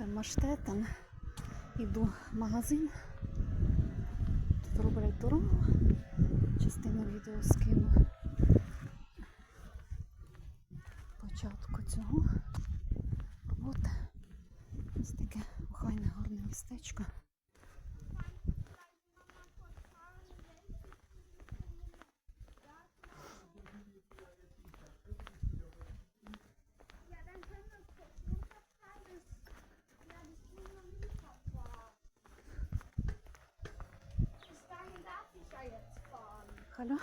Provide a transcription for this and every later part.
Це Маштетен. Іду в магазин. Тут роблять дорогу. Частину відео скину. Початку цього роботи. Ось таке охайне гарне містечко. দেখালো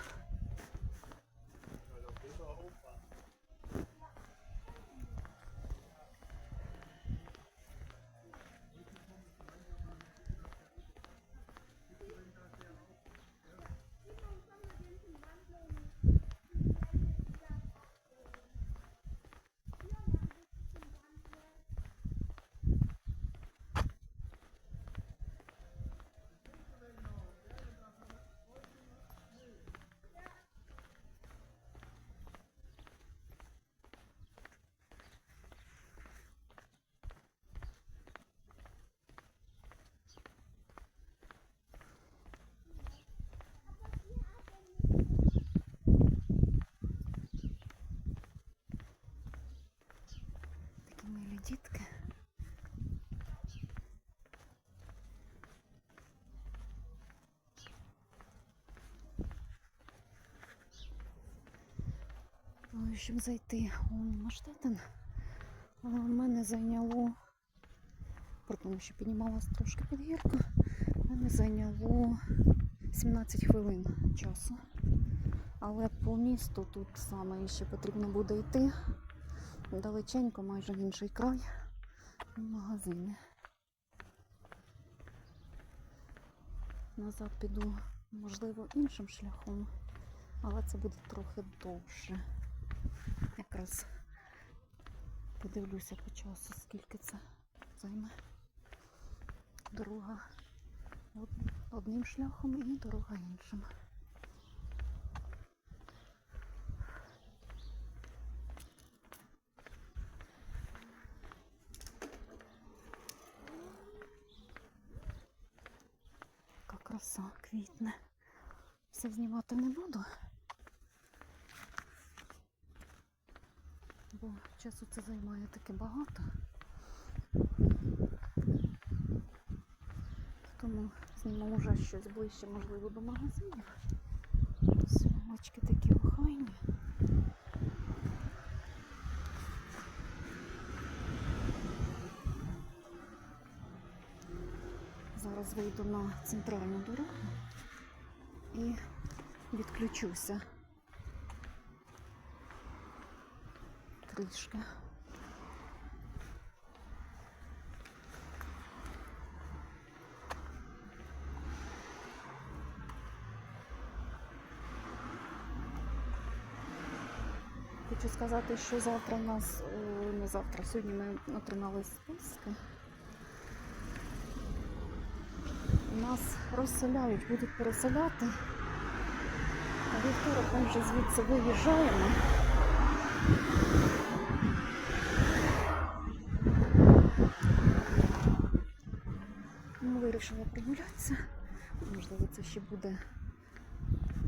Ну, Щоб зайти у Маштетен, в мене зайняло, при тому, що піднімалась трошки під гірку, мене зайняло 17 хвилин часу. Але по місту тут саме ще потрібно буде йти далеченько, майже в інший край, магазини. Назад піду, можливо, іншим шляхом, але це буде трохи довше. Якраз подивлюся по часу, скільки це займе. Дорога одним шляхом і дорога іншим. Краса квітне. Все знімати не буду. Бо часу це займає таки багато. Тому зніму вже щось ближче, можливо, до магазинів. Сумочки такі охайні. Зараз вийду на центральну дорогу і відключуся. Трішки. Хочу сказати, що завтра у нас, е, не завтра, сьогодні ми отримали списки. Нас розселяють, будуть переселяти. А вівторок ми вже звідси виїжджаємо. Ми вирішили прогулятися. Можливо, це ще буде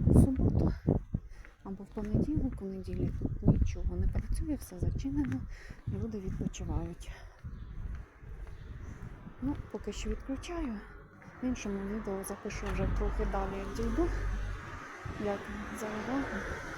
у суботу або в понеділок. У неділі тут нічого не працює, все зачинено, люди відпочивають. Ну, поки що відключаю. В іншому відео запишу вже трохи далі, як дійду. Дякую за.